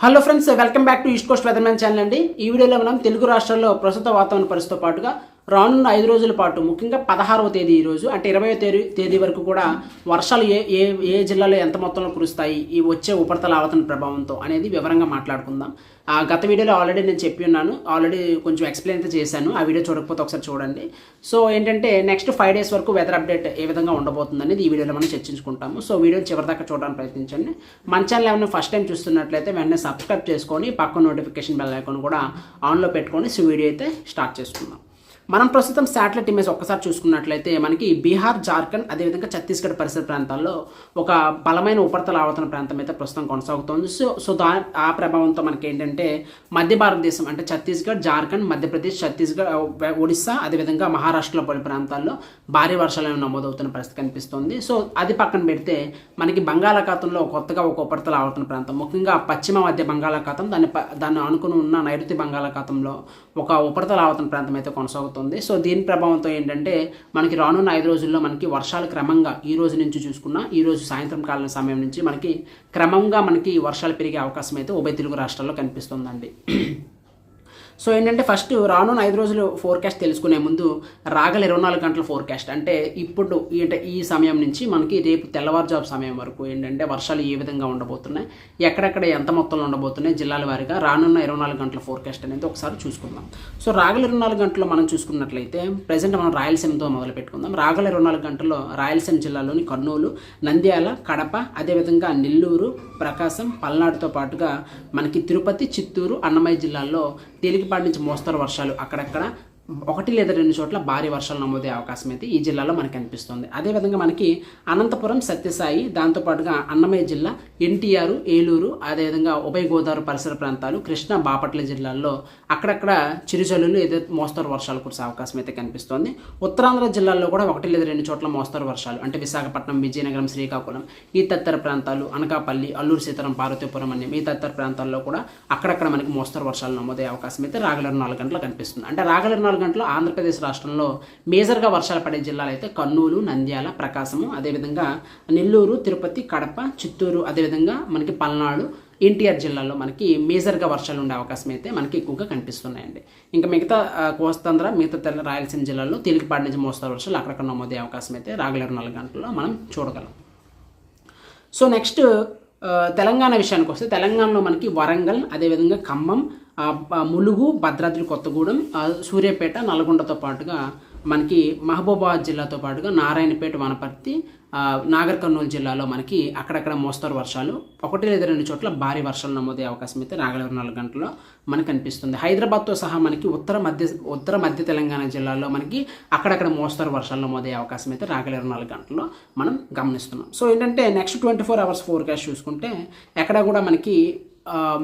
Hello friends welcome back to East Coast weatherman channel అండి. ఈ వీడియోలో మనం తెలుగు రాష్ట్రాల్లో ప్రస్తుత వాతావరణ పరిస్థితితో పాటుగా రానున్న ఐదు రోజుల పాటు ముఖ్యంగా పదహారవ తేదీ ఈరోజు అంటే ఇరవై తేదీ తేదీ వరకు కూడా వర్షాలు ఏ ఏ ఏ జిల్లాలో ఎంత మొత్తంలో కురుస్తాయి ఈ వచ్చే ఉపరితల ఆవతన ప్రభావంతో అనేది వివరంగా మాట్లాడుకుందాం. ఆ గత వీడియోలో ఆల్రెడీ నేను చెప్పి ఉన్నాను ఆల్రెడీ కొంచెం ఎక్స్ప్లెయిన్ అయితే చేశాను ఆ వీడియో చూడకపోతే ఒకసారి చూడండి. సో ఏంటంటే నెక్స్ట్ ఫైవ్ డేస్ వరకు వెదర్ అప్డేట్ ఏ విధంగా ఉండబోతుంది అనేది ఈ వీడియోలో మనం చర్చించుకుంటాము. సో వీడియో చివరిదాకా చూడడానికి ప్రయత్నించండి. మన ఛానల్ ఏమైనా ఫస్ట్ టైం చూస్తున్నట్లయితే వెంటనే సబ్స్క్రైబ్ చేసుకొని పక్క నోటిఫికేషన్ బెల్ ఐకాన్ కూడా ఆన్లో పెట్టుకొని సో వీడియో అయితే స్టార్ట్ చేసుకుందాం. మనం ప్రస్తుతం శాటిలైట్ ఇమేజ్ ఒక్కసారి చూసుకున్నట్లయితే మనకి బీహార్ జార్ఖండ్ అదేవిధంగా ఛత్తీస్గఢ్ పరిసర ప్రాంతాల్లో ఒక బలమైన ఉపరితల ఆవర్తన ప్రాంతం అయితే ప్రస్తుతం కొనసాగుతోంది. సో సో దా ఆ ప్రభావంతో మనకి ఏంటంటే మధ్య భారతదేశం అంటే ఛత్తీస్గఢ్ జార్ఖండ్ మధ్యప్రదేశ్ ఛత్తీస్గఢ్ ఒడిస్సా అదేవిధంగా మహారాష్ట్రలో పలు ప్రాంతాల్లో భారీ వర్షాలు నమోదవుతున్న పరిస్థితి కనిపిస్తుంది. సో అది పక్కన పెడితే మనకి బంగాళాఖాతంలో కొత్తగా ఒక ఉపరితల ఆవర్తన ప్రాంతం ముఖ్యంగా పశ్చిమ మధ్య బంగాళాఖాతం దాన్ని ప- దాన్ని అనుకుని ఉన్న నైరుతి బంగాళాఖాతంలో ఒక ఉపరితల ఆవర్తన ప్రాంతం అయితే కొనసాగుతుంది. సో దీని ప్రభావంతో ఏంటంటే మనకి రానున్న ఐదు రోజుల్లో మనకి వర్షాలు క్రమంగా ఈ రోజు నుంచి చూసుకున్న ఈ రోజు సాయంత్రం కాలం సమయం నుంచి మనకి క్రమంగా మనకి వర్షాలు పెరిగే అవకాశం అయితే ఉభయ తెలుగు రాష్ట్రాల్లో కనిపిస్తుందండి. సో ఏంటంటే ఫస్ట్ రానున్న ఐదు రోజులు ఫోర్కాస్ట్ తెలుసుకునే ముందు రాగల ఇరవై నాలుగు గంటల ఫోర్కాస్ట్ అంటే ఇప్పుడు అంటే ఈ సమయం నుంచి మనకి రేపు తెల్లవారుజాము సమయం వరకు ఏంటంటే వర్షాలు ఏ విధంగా ఉండబోతున్నాయి ఎక్కడెక్కడ ఎంత మొత్తంలో ఉండబోతున్నాయి జిల్లాల వారీగా రానున్న ఇరవై నాలుగు గంటల ఫోర్కాస్ట్ అనేది ఒకసారి చూసుకుందాం. సో రాగల ఇరవై నాలుగు గంటల్లో మనం చూసుకున్నట్లయితే ప్రజెంట్ మనం రాయలసీమతో మొదలు పెట్టుకుందాం. రాగల ఇరవై నాలుగు గంటల్లో రాయలసీమ జిల్లాలోని కర్నూలు నంద్యాల కడప అదేవిధంగా నెల్లూరు ప్రకాశం పల్నాడుతో పాటుగా మనకి తిరుపతి చిత్తూరు అన్నమయ్య జిల్లాల్లో తెలుగు నుంచి మోస్తరు వర్షాలు అక్కడక్కడ. ఒకటి లేదా రెండు చోట్ల భారీ వర్షాలు నమోదే అవకాశం అయితే ఈ జిల్లాలో మనకి కనిపిస్తుంది అదేవిధంగా మనకి అనంతపురం సత్యసాయి దాంతోపాటుగా అన్నమయ్య జిల్లా ఎన్టీఆర్ ఏలూరు అదేవిధంగా ఉభయ గోదావరి పరిసర ప్రాంతాలు కృష్ణా బాపట్ల జిల్లాల్లో అక్కడక్కడ చిరుజల్లులు ఏదో మోస్తరు వర్షాలు కురిసే అవకాశం అయితే కనిపిస్తుంది. ఉత్తరాంధ్ర జిల్లాల్లో కూడా ఒకటి లేదా రెండు చోట్ల మోస్తరు వర్షాలు అంటే విశాఖపట్నం విజయనగరం శ్రీకాకుళం ఈ తదితర ప్రాంతాలు అనకాపల్లి అల్లూరు సీతారాం పార్వతీపురం అనే ఈ తదితర ప్రాంతాల్లో కూడా అక్కడక్కడ మనకి మోస్తరు వర్షాలు నమోదే అవకాశం అయితే రాగలరు నాలుగు గంటలు కనిపిస్తుంది. అంటే రాగలరు నాలుగు గంటలు ఆంధ్రప్రదేశ్ రాష్ట్రంలో మేజర్గా వర్షాలు పడే జిల్లాలు అయితే కర్నూలు నంద్యాల ప్రకాశము అదేవిధంగా నెల్లూరు తిరుపతి కడప చిత్తూరు అదేవిధంగా మనకి పల్నాడు ఎన్టీఆర్ జిల్లాలో మనకి మేజర్గా వర్షాలు ఉండే అవకాశం అయితే మనకి ఎక్కువగా కనిపిస్తున్నాయండి. ఇంకా మిగతా కోస్తాంధ్ర మిగతా తెల్ల రాయలసీమ జిల్లాలో తేలికపాటి నుంచి మోస్తారు వర్షాలు అక్కడక్కడ నమోదే అవకాశం అయితే రాగలేరు నాలుగు గంటల్లో మనం చూడగలం. సో నెక్స్ట్ తెలంగాణ విషయానికి వస్తే తెలంగాణలో మనకి వరంగల్ అదేవిధంగా ఖమ్మం ములుగు భద్రాద్రి కొత్తగూడెం సూర్యాపేట నల్గొండతో పాటుగా మనకి మహబూబాబాద్ జిల్లాతో పాటుగా నారాయణపేట వనపర్తి నాగర్ కర్నూలు జిల్లాలో మనకి అక్కడక్కడ మోస్తరు వర్షాలు. ఒకటి లేదా రెండు చోట్ల భారీ వర్షాలు నమోదే అవకాశం అయితే రాగల ఇరవై నాలుగు గంటల్లో మనకు కనిపిస్తుంది హైదరాబాద్తో సహా మనకి ఉత్తర మధ్య ఉత్తర మధ్య తెలంగాణ జిల్లాలో మనకి అక్కడక్కడ మోస్తరు వర్షాలు నమోదే అవకాశం అయితే రాగల ఇరవై నాలుగు గంటల్లో మనం గమనిస్తున్నాం. సో ఏంటంటే next twenty four hours forecast చూసుకుంటే ఎక్కడ కూడా మనకి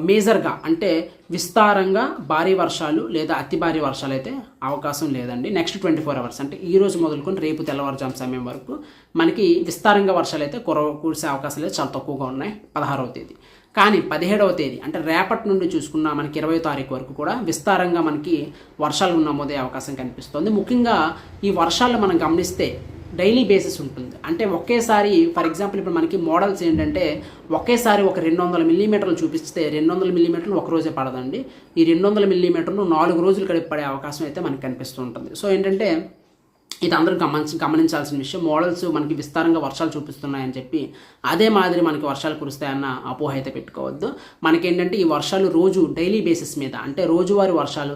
మేజర్గా అంటే విస్తారంగా భారీ వర్షాలు లేదా అతి భారీ వర్షాలు అయితే అవకాశం లేదండి. నెక్స్ట్ ట్వంటీ ఫోర్ అవర్స్ అంటే ఈ రోజు మొదలుకొని రేపు తెల్లవారుజాము సమయం వరకు మనకి విస్తారంగా వర్షాలు అయితే కుర కురిసే అవకాశాలు అయితే చాలా తక్కువగా ఉన్నాయి పదహారవ తేదీ. కానీ పదిహేడవ తేదీ అంటే రేపటి నుండి చూసుకున్న మనకి ఇరవై తారీఖు వరకు కూడా విస్తారంగా మనకి వర్షాలు నమోదయ్యే అవకాశం కనిపిస్తుంది. ముఖ్యంగా ఈ వర్షాలు మనం గమనిస్తే డైలీ బేసిస్ ఉంటుంది. అంటే ఒకేసారి ఫర్ ఎగ్జాంపుల్ ఇప్పుడు మనకి మోడల్స్ ఏంటంటే ఒకేసారి ఒక రెండు వందల మిల్లీమీటర్లు చూపిస్తే రెండు వందల మిల్లీమీటర్లు ఒక రోజే పడదండి. ఈ రెండు వందల మిల్లీమీటర్లు నాలుగు రోజులు గడిపి పడే అవకాశం అయితే మనకి కనిపిస్తూ ఉంటుంది. సో ఏంటంటే ఇది అందరూ గమనించి గమనించాల్సిన విషయం. మోడల్స్ మనకి విస్తారంగా వర్షాలు చూపిస్తున్నాయని చెప్పి అదే మాదిరి మనకి వర్షాలు కురుస్తాయన్న అపోహ అయితే పెట్టుకోవద్దు. మనకేంటంటే ఈ వర్షాలు రోజు డైలీ బేసిస్ మీద అంటే రోజువారి వర్షాలు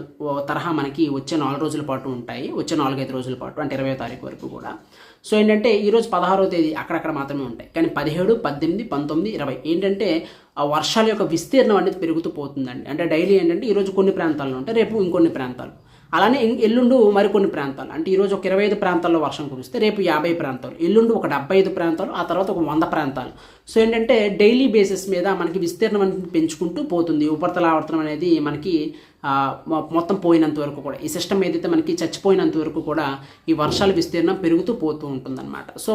తరహా మనకి వచ్చే నాలుగు రోజుల పాటు ఉంటాయి. వచ్చే నాలుగైదు రోజుల పాటు అంటే ఇరవై తారీఖు వరకు కూడా. సో ఏంటంటే ఈరోజు పదహారో తేదీ అక్కడక్కడ మాత్రమే ఉంటాయి. కానీ పదిహేడు పద్దెనిమిది పంతొమ్మిది ఇరవై ఏంటంటే ఆ వర్షాల యొక్క విస్తీర్ణం అనేది పెరుగుతూ పోతుందండి. అంటే డైలీ ఏంటంటే ఈరోజు కొన్ని ప్రాంతాల్లో ఉంటాయి రేపు ఇంకొన్ని ప్రాంతాలు. అలానే ఎల్లుండు మరికొన్ని ప్రాంతాలు. అంటే ఈరోజు ఒక ఇరవై ఐదు ప్రాంతాల్లో వర్షం కురిస్తే రేపు యాభై ప్రాంతాలు. ఎల్లుండు ఒక డెబ్బై ఐదు ప్రాంతాలు ఆ తర్వాత ఒక వంద ప్రాంతాలు. సో ఏంటంటే డైలీ బేసిస్ మీద మనకి విస్తీర్ణం అనేది పెంచుకుంటూ పోతుంది. ఉపరితల ఆవర్తనం అనేది మనకి మొత్తం పోయినంత వరకు కూడా ఈ సిస్టమ్ ఏదైతే మనకి చచ్చిపోయినంత వరకు కూడా ఈ వర్షాల విస్తీర్ణం పెరుగుతూ పోతూ ఉంటుందన్నమాట. సో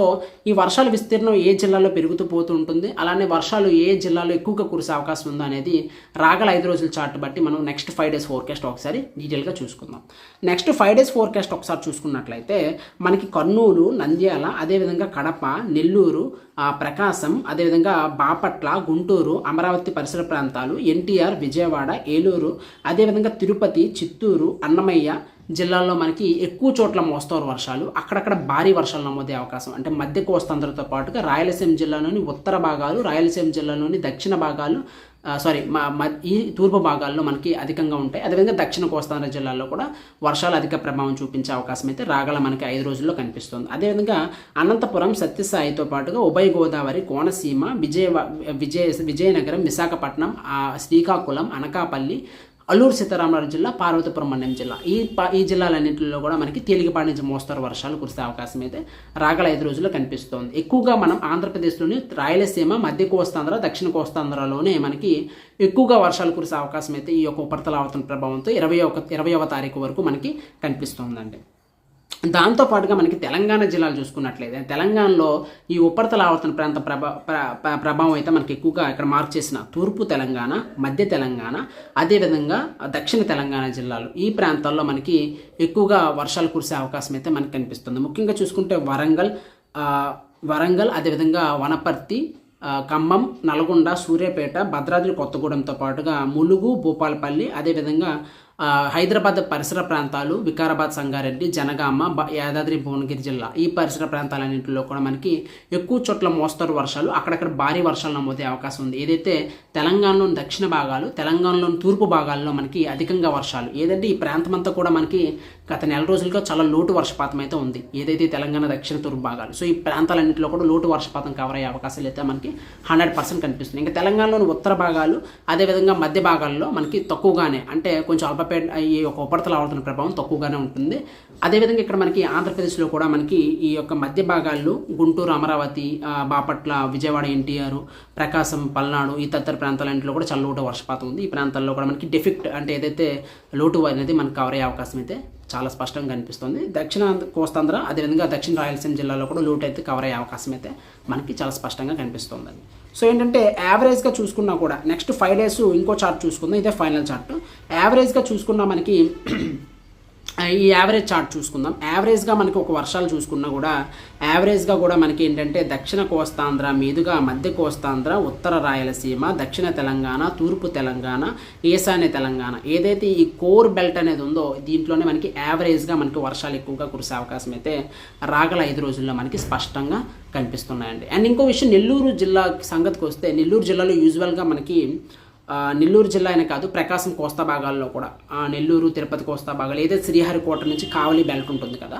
ఈ వర్షాల విస్తీర్ణం ఏ జిల్లాలో పెరుగుతూ పోతూ ఉంటుంది అలానే వర్షాలు ఏ జిల్లాలో ఎక్కువగా కురిసే అవకాశం ఉందా అనేది రాగల ఐదు రోజుల చార్ట్ బట్టి మనం నెక్స్ట్ ఫైవ్ డేస్ ఫోర్కాస్ట్ ఒకసారి డీటెయిల్గా చూసుకుందాం. నెక్స్ట్ ఫైవ్ డేస్ ఫోర్కాస్ట్ ఒకసారి చూసుకున్నట్లయితే మనకి కర్నూలు నంద్యాల అదేవిధంగా కడప నెల్లూరు ప్రకాశం అదేవిధంగా బాపట్ల గుంటూరు అమరావతి పరిసర ప్రాంతాలు ఎన్టీఆర్ విజయవాడ ఏలూరు అదేవిధంగా తిరుపతి చిత్తూరు అన్నమయ్య జిల్లాల్లో మనకి ఎక్కువ చోట్ల మోస్తరు వర్షాలు. అక్కడక్కడ భారీ వర్షాలు నమోదే అవకాశం. అంటే మధ్య కోస్తాంధ్రతో పాటుగా రాయలసీమ జిల్లాలోని ఉత్తర భాగాలు రాయలసీమ జిల్లాలోని దక్షిణ భాగాలు సారీ మా మ- ఈ తూర్పు భాగాల్లో మనకి అధికంగా ఉంటాయి. అదేవిధంగా దక్షిణ కోస్తాంధ్ర జిల్లాల్లో కూడా వర్షాలు అధిక ప్రభావం చూపించే అవకాశం అయితే రాగల మనకి ఐదు రోజుల్లో కనిపిస్తుంది. అదేవిధంగా అనంతపురం సత్యసాయితో పాటుగా ఉభయ గోదావరి కోనసీమ విజయ విజయ విజయనగరం విశాఖపట్నం ఆ, శ్రీకాకుళం అనకాపల్లి అల్లూరు సీతారామరాజు జిల్లా పార్వతీపురం మండలం జిల్లా. ఈ ప- ఈ జిల్లాలన్నింటిలో కూడా మనకి తేలికపాటి నుంచి మోస్తరు వర్షాలు కురిసే అవకాశం అయితే రాగల ఐదు రోజుల్లో కనిపిస్తోంది. ఎక్కువగా మనం ఆంధ్రప్రదేశ్లోని రాయలసీమ మధ్య కోస్తాంధ్ర దక్షిణ కోస్తాంధ్రలోనే మనకి ఎక్కువగా వర్షాలు కురిసే అవకాశం అయితే ఈ యొక్క ఉపరితల ఆవర్తన ప్రభావంతో ఇరవై ఒక ఇరవైవ తారీఖు వరకు మనకి కనిపిస్తోందండి. దాంతోపాటుగా మనకి తెలంగాణ జిల్లాలు చూసుకున్నట్లయితే తెలంగాణలో ఈ ఉపరితల ఆవర్తన ప్రాంత ప్రభా ప్ర- ప్రభావం అయితే మనకి ఎక్కువగా ఇక్కడ మార్క్ చేసిన తూర్పు తెలంగాణ మధ్య తెలంగాణ అదేవిధంగా దక్షిణ తెలంగాణ జిల్లాలు. ఈ ప్రాంతాల్లో మనకి ఎక్కువగా వర్షాలు కురిసే అవకాశం అయితే మనకి కనిపిస్తుంది. ముఖ్యంగా చూసుకుంటే వరంగల్ వరంగల్ అదేవిధంగా వనపర్తి ఖమ్మం నల్గొండ సూర్యాపేట భద్రాద్రి కొత్తగూడెంతో పాటుగా ములుగు భూపాలపల్లి అదేవిధంగా హైదరాబాద్ పరిసర ప్రాంతాలు వికారాబాద్ సంగారెడ్డి జనగామ బ- యాదాద్రి భువనగిరి జిల్లా. ఈ పరిసర ప్రాంతాలన్నింటిలో కూడా మనకి ఎక్కువ చోట్ల మోస్తరు వర్షాలు అక్కడక్కడ భారీ వర్షాలు నమోదే అవకాశం ఉంది. ఏదైతే తెలంగాణలోని దక్షిణ భాగాలు తెలంగాణలోని తూర్పు భాగాల్లో మనకి అధికంగా వర్షాలు ఏదంటే ఈ ప్రాంతం అంతా కూడా మనకి గత నెల రోజులుగా చాలా లోటు వర్షపాతం అయితే ఉంది. ఏదైతే తెలంగాణ దక్షిణ తూర్పు భాగాలు సో ఈ ప్రాంతాలన్నింటిలో కూడా లోటు వర్షపాతం కవర్ అయ్యే అవకాశాలు అయితే మనకి హండ్రెడ్ పర్సెంట్ కనిపిస్తుంది ఇంకా తెలంగాణలోని ఉత్తర భాగాలు అదేవిధంగా మధ్య భాగాల్లో మనకి తక్కువగానే అంటే కొంచెం అల్పపేట ఈ యొక్క ఉపరితల ఆవర్తన ప్రభావం తక్కువగానే ఉంటుంది. అదేవిధంగా ఇక్కడ మనకి ఆంధ్రప్రదేశ్లో కూడా మనకి ఈ యొక్క మధ్య భాగాల్లో గుంటూరు అమరావతి బాపట్ల విజయవాడ ఎన్టీఆర్ ప్రకాశం పల్నాడు ఈ తదితర ప్రాంతాలన్నింటిలో కూడా చాలా లోటు వర్షపాతం ఉంది. ఈ ప్రాంతాల్లో కూడా మనకి డెఫెక్ట్ అంటే ఏదైతే లోటు అనేది మనకు కవర్ అయ్యే అవకాశం అయితే చాలా స్పష్టంగా కనిపిస్తుంది. దక్షిణ కోస్తాంధ్ర అదేవిధంగా దక్షిణ రాయలసీమ జిల్లాలో కూడా లోటు అయితే కవర్ అయ్యే అవకాశం అయితే మనకి చాలా స్పష్టంగా కనిపిస్తుందండి సో ఏంటంటే యావరేజ్గా చూసుకున్నా కూడా నెక్స్ట్ ఫైవ్ డేస్ ఇంకో చార్ట్ చూసుకుందాం. ఇదే ఫైనల్ చార్ట్ యావరేజ్గా చూసుకున్నా మనకి ఈ యావరేజ్ చార్ట్ చూసుకుందాం. యావరేజ్గా మనకి ఒక వర్షాలు చూసుకున్నా కూడా యావరేజ్గా కూడా మనకి ఏంటంటే దక్షిణ కోస్తాంధ్ర మీదుగా మధ్య కోస్తాంధ్ర ఉత్తర రాయలసీమ దక్షిణ తెలంగాణ తూర్పు తెలంగాణ ఈశాన్య తెలంగాణ. ఏదైతే ఈ కోర్ బెల్ట్ అనేది ఉందో దీంట్లోనే మనకి యావరేజ్గా మనకి వర్షాలు ఎక్కువగా కురిసే అవకాశం అయితే రాగల ఐదు రోజుల్లో మనకి స్పష్టంగా కనిపిస్తున్నాయండి. అండ్ ఇంకో విషయం నెల్లూరు జిల్లా సంగతికి వస్తే నెల్లూరు జిల్లాలో యూజువల్గా మనకి నెల్లూరు జిల్లా అనే కాదు ప్రకాశం కోస్తా భాగాల్లో కూడా. నెల్లూరు తిరుపతి కోస్తా భాగాలు ఏదైతే శ్రీహరికోట నుంచి కావలి బెల్ట్ ఉంటుంది కదా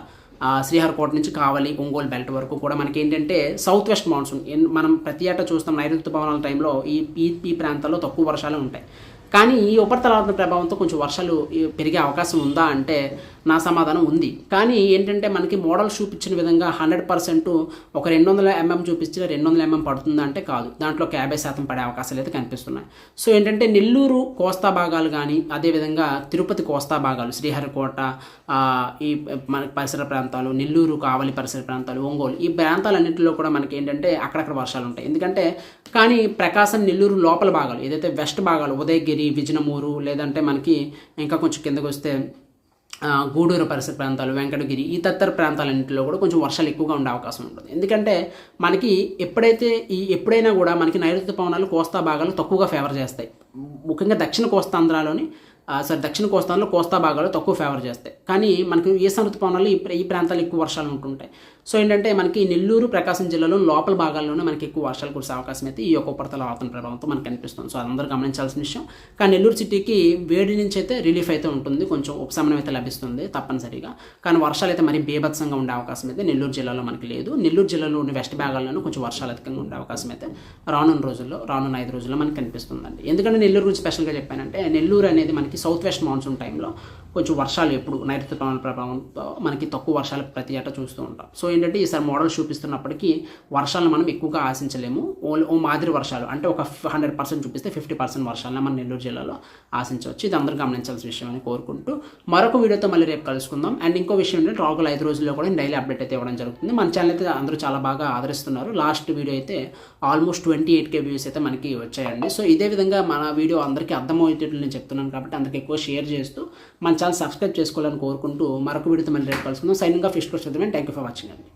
శ్రీహరికోట నుంచి కావలి ఒంగోలు బెల్ట్ వరకు కూడా మనకి ఏంటంటే సౌత్ వెస్ట్ మాన్సూన్ మనం ప్రతి ఏటా చూస్తాం నైరుతి పవనాల టైంలో ఈ ఈ ఈ ప్రాంతాల్లో తక్కువ వర్షాలు ఉంటాయి. కానీ ఈ ఉపరితలాల ప్రభావంతో కొంచెం వర్షాలు పెరిగే అవకాశం ఉందా అంటే నా సమాధానం ఉంది. కానీ ఏంటంటే మనకి మోడల్ చూపించిన విధంగా హండ్రెడ్ పర్సెంట్ ఒక రెండు వందల ఎంఎం చూపించిన రెండు వందల ఎంఎం పడుతుందా అంటే కాదు. దాంట్లో ఒక యాభై శాతం పడే అవకాశాలు అయితే కనిపిస్తున్నాయి. సో ఏంటంటే నెల్లూరు కోస్తా భాగాలు కానీ అదేవిధంగా తిరుపతి కోస్తా భాగాలు శ్రీహరికోట ఈ మన పరిసర ప్రాంతాలు నెల్లూరు కావలి పరిసర ప్రాంతాలు ఒంగోలు ఈ ప్రాంతాలన్నింటిలో కూడా మనకి ఏంటంటే అక్కడక్కడ వర్షాలు ఉంటాయి. ఎందుకంటే కానీ ప్రకాశం నెల్లూరు లోపల భాగాలు ఏదైతే వెస్ట్ భాగాలు ఉదయగిరి ఈ విజనమూరు లేదంటే మనకి ఇంకా కొంచెం కిందకు వస్తే గూడూరు పరిసర ప్రాంతాలు వెంకటగిరి ఈ తత్తర ప్రాంతాలన్నింటిలో కూడా కొంచెం వర్షాలు ఎక్కువగా ఉండే అవకాశం ఉంటుంది. ఎందుకంటే మనకి ఎప్పుడైతే ఈ ఎప్పుడైనా కూడా మనకి నైరుతి పవనాలు కోస్తా భాగాలు తక్కువగా ఫేవర్ చేస్తాయి. ముఖ్యంగా దక్షిణ కోస్తాంధ్రాలోని సరే సారీ దక్షిణ కోస్తాంధ్రలో కోస్తా భాగాలు తక్కువ ఫేవర్ చేస్తాయి. కానీ మనకి ఈశాన్య ఋతుపవనాలు ఈ ఈ ప్రాంతాలు ఎక్కువ వర్షాలు ఉంటుంటాయి. సో ఏంటంటే మనకి నెల్లూరు ప్రకాశం జిల్లాలో లోపల భాగాల్లోనే మనకి ఎక్కువ వర్షాలు కురిసే అవకాశం అయితే ఈ యొక్క ఉపరితల ఆవర్తన ప్రభావంతో మనకు కనిపిస్తుంది. సో అందరూ గమనించాల్సిన విషయం. కానీ నెల్లూరు సిటీకి వేడి నుంచి అయితే రిలీఫ్ అయితే ఉంటుంది. కొంచెం ఉపశమనం అయితే లభిస్తుంది తప్పనిసరిగా. కానీ వర్షాలు అయితే మరి బీభత్సంగా ఉండే అవకాశం అయితే నెల్లూరు జిల్లాలో మనకి లేదు. నెల్లూరు జిల్లాలో ఉన్న వెస్ట్ భాగాల్లోనూ కొంచెం వర్షాలు అధికంగా ఉండే అవకాశం అయితే రానున్న రోజుల్లో రానున్న ఐదు రోజుల్లో మనకి కనిపిస్తుందండి. ఎందుకంటే నెల్లూరు గురించి స్పెషల్గా చెప్పానంటే నెల్లూరు అనేది మనకి సౌత్ వెస్ట్ మాన్సూన్ టైంలో కొంచెం వర్షాలు ఎప్పుడు నైరుతి పవన ప్రభావంతో మనకి తక్కువ వర్షాలు ప్రతి ఏటా చూస్తూ ఉంటాం. సో ఏంటంటే ఈసారి మోడల్ చూపిస్తున్నప్పటికీ వర్షాలను మనం ఎక్కువగా ఆశించలేము. ఓన్లీ ఓ మాదిరి వర్షాలు అంటే ఒక హండ్రెడ్ పర్సెంట్ చూపిస్తే ఫిఫ్టీ పర్సెంట్ వర్షాలను మన నెల్లూరు జిల్లాలో ఆశించవచ్చు. ఇది అందరూ గమనించాల్సిన విషయం అని కోరుకుంటూ మరొక వీడియోతో మళ్ళీ రేపు కలుసుకుందాం. అండ్ ఇంకో విషయం ఏంటంటే రాగుల ఐదు రోజుల్లో కూడా డైలీ అప్డేట్ అయితే ఇవ్వడం జరుగుతుంది. మన ఛానల్ అయితే అందరూ చాలా బాగా ఆదరిస్తున్నారు. లాస్ట్ వీడియో అయితే almost twenty eight K views అయితే మనకి వచ్చాయండి. సో ఇదే విధంగా మన వీడియో అందరికీ అర్థమయ్యేటట్లు నేను చెప్తున్నాను కాబట్టి అందరికీ ఎక్కువ షేర్ చేస్తూ మన ఛానల్ సబ్స్క్రైబ్ చేసుకోవాలని కోరుకుంటూ మరొక వీడియోతో మళ్ళీ రేపు కలుసుకుందాం. సైనింగ్ ఆఫ్ ఇష్టం థ్యాంక్ యూ ఫర్ వాచింగ్ అండి